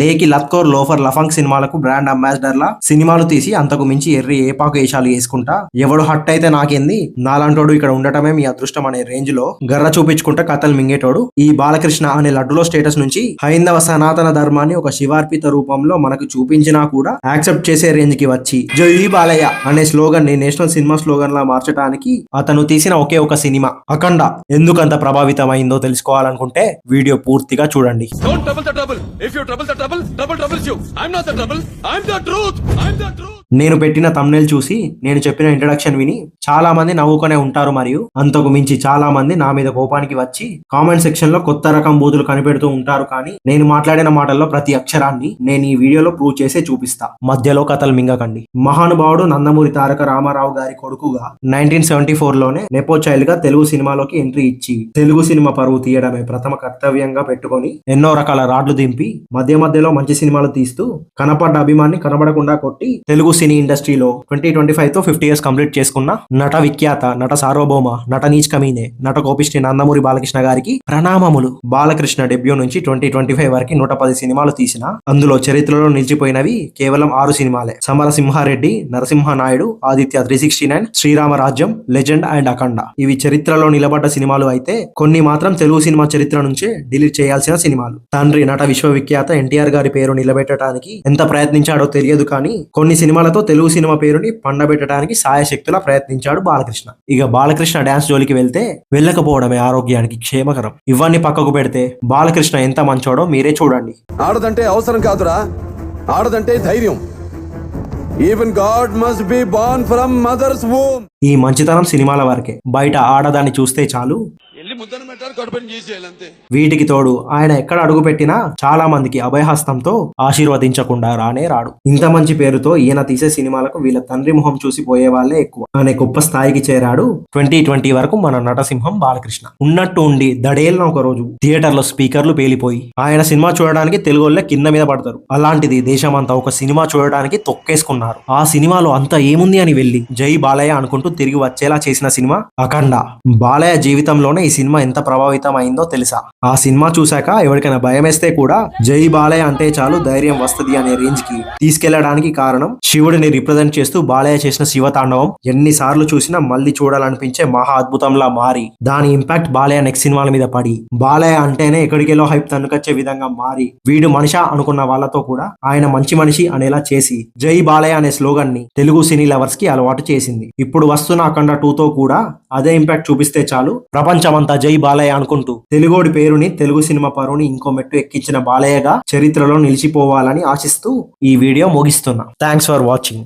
లేకి లత్కోర్ లోఫర్ లఫంగ్ సినిమాలకు brand ambassador లా సినిమాలు తీసి అంతకు మించి ఎర్రి ఏపాకు వేషాలు వేసుకుంటా. ఎవడు హట్ అయితే నాకేంది? నాలాంటోడు ఇక్కడ ఉండటమే మీ అదృష్టం అనే రేంజ్లో గర్ర చూపించుకుంటా కథలు మింగేటోడు. ఈ బాలకృష్ణ అనే లడ్డులో స్టేటస్ నుంచి హైందవ సనాతన ధర్మాన్ని ఒక శివార్పిత రూపంలో మనకు చూపించినా కూడా యాక్సెప్ట్ చేసే రేంజ్కి వచ్చి జై బాలయ్య అనే స్లోగన్ని నేషనల్ సినిమా స్లోగన్ లా మార్చడానికి అతను తీసిన ఒకే ఒక సినిమా అఖండ. ఎందుకంత ప్రభావితమైందో తెలుసుకోవాలనుకుంటే వీడియో పూర్తిగా చూడండి. Trouble trouble troubles you. I'm not the trouble. I'm the truth. I'm the truth. నేను పెట్టిన తమ్నేల్ చూసి నేను చెప్పిన ఇంట్రడక్షన్ విని చాలా మంది నవ్వుకునే ఉంటారు మరియు అంతకు మించి చాలా మంది నా మీద కోపానికి వచ్చి కామెంట్ సెక్షన్లో కొత్త రకం బూతులు కనిపెడుతూ ఉంటారు కానీ నేను మాట్లాడిన మాటల్లో ప్రతి అక్షరాన్ని నేను ఈ వీడియోలో ప్రూవ్ చేసే చూపిస్తా. మధ్యలో కథలు మింగకండి. మహానుభావుడు నందమూరి తారక రామారావు గారి కొడుకుగా నైన్టీన్ సెవెంటీ ఫోర్లోనే నెపో చైల్డ్గా తెలుగు సినిమాలోకి ఎంట్రీ ఇచ్చి తెలుగు సినిమా పరువు తీయడమే ప్రథమ కర్తవ్యంగా పెట్టుకొని ఎన్నో రకాల రాడ్లు దింపి మధ్య మధ్యలో మంచి సినిమాలు తీస్తూ కనపడ్డ అభిమాన్ని కనబడకుండా కొట్టి తెలుగు సినీ ఇండస్ట్రీలో ట్వంటీ ట్వంటీ ఫైవ్తో ఫిఫ్టీ ఇయర్స్ కంప్లీట్ చేసుకున్న నట విఖ్యాత నట సార్వభౌమ నట నీచ్ కమీనే నట కోపిష్టి నందమూరి బాలకృష్ణ గారికి ప్రణామములు. బాలకృష్ణ డెబ్యూ నుంచి ట్వంటీ ట్వంటీ ఫైవ్ వరకు నూట పది సినిమాలు తీసిన. అందులో చరిత్రలో నిలిచిపోయినవి కేవలం ఆరు సినిమాలే. Samarasimha Reddy Narasimha Naidu Aditya three sixty nine Sri Rama Rajyam legend and Akhanda. ఇవి చరిత్రలో నిలబడ్డ సినిమాలు అయితే కొన్ని మాత్రం తెలుగు సినిమా చరిత్ర నుంచే డిలీట్ చేయాల్సిన సినిమాలు. తండ్రి నట విశ్వవిఖ్యాత ఎన్టీఆర్ గారి పేరు నిలబెట్టడానికి ఎంత ప్రయత్నించాడో తెలియదు కానీ కొన్ని సినిమాలతో తెలుగు సినిమా పేరుని పండబెట్టడానికి సాయశక్తులా ప్రయత్నించాడు బాలకృష్ణ. ఇక బాలకృష్ణ డాన్స్ జోలికి వెళ్తే వెళ్ళకపోవడమే ఆరోగ్యానికి క్షేమకరం. ఇవన్నీ పక్కకు పెడితే బాలకృష్ణ ఎంత మంచోడో మీరే చూడండి. ఆడదంటే అవసరం కాదురా. ఆడదంటే ధైర్యం. Even god must be born from mother's ఈ మంచితనం సినిమాల వరకే. బయట ఆడదాన్ని చూస్తే చాలు. ముద్దను పెట్టాలి కడుపుని చేసేయాలి అంతే. వీటికి తోడు ఆయన ఎక్కడ అడుగు పెట్టినా చాలా మందికి అభయహస్తంతో ఆశీర్వదించకుండా రానే రాడు. ఇంత మంచి పేరుతో ఈయన తీసే సినిమాలకు వీళ్ళ తండ్రి మొహం చూసి పోయే వాళ్ళే ఎక్కువ. అనే గొప్ప స్థాయికి చేరాడు ట్వంటీ ట్వంటీ వరకు మన నటసింహం బాలకృష్ణ. ఉన్నట్టు ఉండి దడేలిన ఒక రోజు థియేటర్లో స్పీకర్లు పేలిపోయి ఆయన సినిమా చూడడానికి తెలుగులో కింద మీద పడతారు. అలాంటిది దేశమంతా ఒక సినిమా చూడడానికి తొక్కేసుకున్నారు. ఆ సినిమాలో అంత ఏముంది అని వెళ్ళి జై బాలయ్య అనుకుంటూ తిరిగి వచ్చేలా చేసిన సినిమా అఖండ. బాలయ్య జీవితంలోనే ఈ సినిమా ఎంత ప్రభావితం అయిందో తెలుసా? ఆ సినిమా చూశాక ఎవరికైనా భయం వేస్తే కూడా జై బాలయ్య అంటే చాలు ధైర్యం వస్తది అనే రేంజ్కి తీసుకెళ్ళడానికి కారణం శివుడిని రిప్రజెంట్ చేస్తూ బాలయ్య చేసిన శివ తాండవం ఎన్నిసార్లు చూసినా మళ్ళీ చూడాలనిపించే మహా అద్భుతంలా మారి దాని ఇంపాక్ట్ బాలయ్య నెక్స్ట్ సినిమాల మీద పడి. బాలయ్య అంటేనే ఎక్కడికెళ్ళో హైప్ తన్నుకొచ్చే విధంగా మారి. వీడు మనిష అనుకున్న వాళ్ళతో కూడా ఆయన మంచి మనిషి అనేలా చేసి జై బాలయ్య అనే స్లోగన్ని తెలుగు సినీ లవర్స్కి అలవాటు చేసింది. ఇప్పుడు వస్తున్న అఖండ టూ తో కూడా అదే ఇంపాక్ట్ చూపిస్తే చాలు ప్రపంచమంతా జై బాలయ్య అనుకుంటూ తెలుగోడి పేరు పేరుని తెలుగు సినిమా పరువుని ఇంకో మెట్టు ఎక్కించిన బాలయ్యగా చరిత్రలో నిలిచిపోవాలని ఆశిస్తూ ఈ వీడియో ముగిస్తున్నా. Thanks for watching